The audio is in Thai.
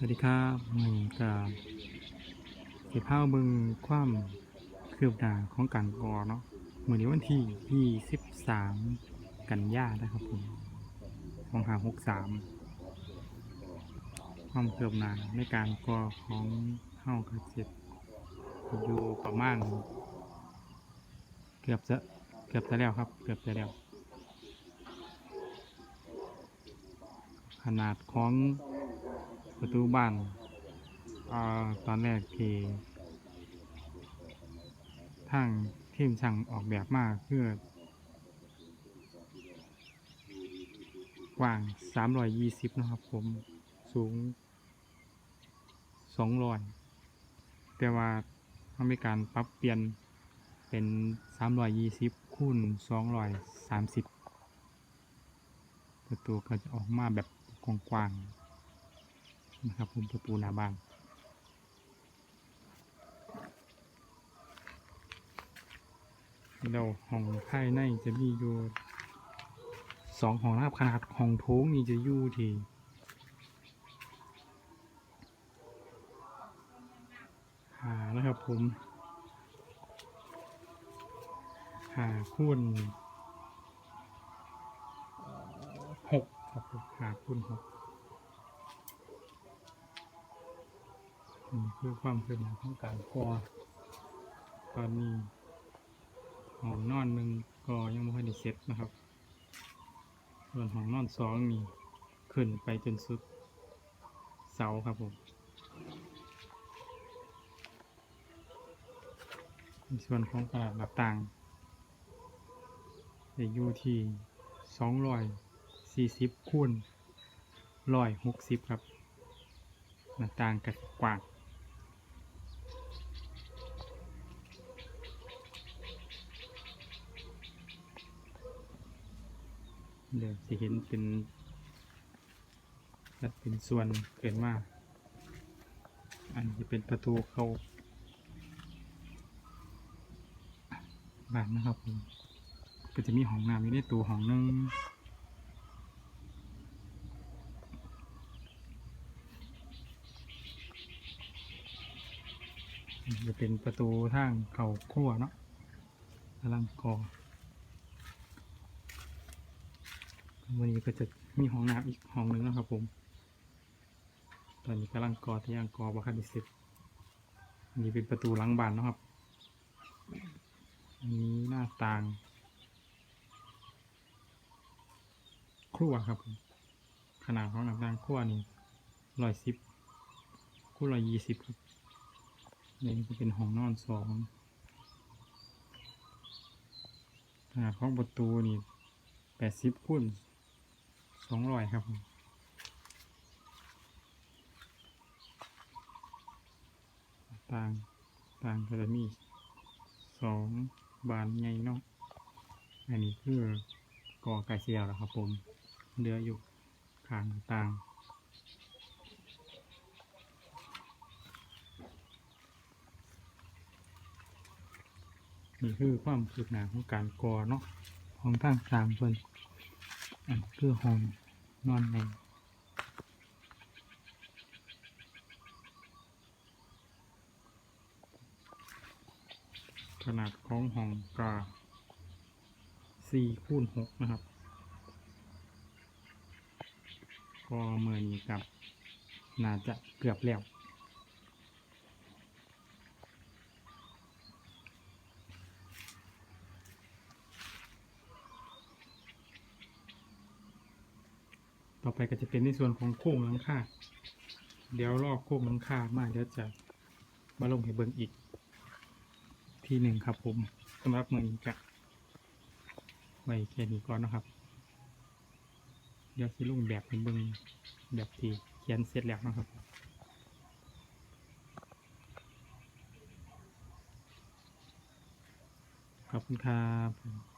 สวัสดีครับมันกับเก็บภาพเบิงความคืบหน้าของการก่อเนาะเมื่อนี้วันที่ 23 กันยานะครับผมของหา63 ความคืบหน้าในการก่อของเฮาก็เสร็จอยู่ประมาณ เกือบจะเกือบจะแล้วครับ เกือบจะแล้ว ขนาดของ ประตูบ้านอาตอนแรกที่ทางทีมช่างออกแบบมาเพื่อกว้าง 320 นะครับผม สูง 200 แต่ว่าเขามีการปรับเปลี่ยนเป็น 320 คูณ 230 ประตูก็จะออกมาแบบกว้างๆ นะครับผมประตูหน้าบ้านเราห้องภายในจะมีอยู่สองห้องนะครับขนาดห้องโถงนี่จะอยู่ที่หานะครับผมหาคูณหกครับผมหาคูณหก นี่คือความคืบหน้าของการก่อตอนนี้ห้องนอนหนึ่งก็ยังไม่ค่อยได้เสร็จนะครับ ส่วนห้องนอนสองนี่ขึ้นไปจนสุดเสาครับผมส่วนของกระดาษหน้าต่างจะอยู่ที่สองร้อยสี่สิบคูณร้อยหกสิบครับหน้าต่างกระกว้าง เดี๋ยวจะเห็นเป็นและเป็นส่วนเกินมาอันนี้เป็นประตูเข้าบ้านนะครับผมก็จะมีห้องน้ำอยู่ในตัวห้องนึงจะเป็นประตูทางเข้าครัวเนาะกำลังก่อ วันนี้ก็จะมีห้องน้ำอีกห้องหนึ่งนะครับผม ตอนนี้กำลังก่อที่ยังก่อบัคันเสร็จอันนี้เป็นประตูหลังบ้านนะครับอันนี้หน้าต่าง ครัวครับผมขนาดของหน้าต่างครัวนี่ร้อยสิบคูณร้อยยี่สิบครับนี่ก็เป็นห้องนอนสองขนาดของประตูนี่แปดสิบคูณ สองร้อยครับต่างต่างก็จะมีสองบานใหญ่เนาะอันนี้คือก่อไก่เสียวแล้วครับผมเหลืออยู่ข้างต่างนี่คือความคืบหน้าของการก่อเนาะของทางสามคน คือห้องนอนในขนาดของห้องกาสี่คูณหกนะครับ ก็เมื่อนี้กับ น่าจะเกือบแล้ว ต่อไปก็จะเป็นในส่วนของโค้งหลังคาเดี๋ยวรอบโค้งหลังคามาเดี๋ยวจะมาลงให้เบิ่งอีก ทีหนึ่งครับผมสำหรับมือนี้จะไว้แค่นี้ก่อนนะครับ เดี๋ยวสิลงแบบให้เบิ่งแบบที่เขียนเสร็จแล้วนะครับขอบคุณครับ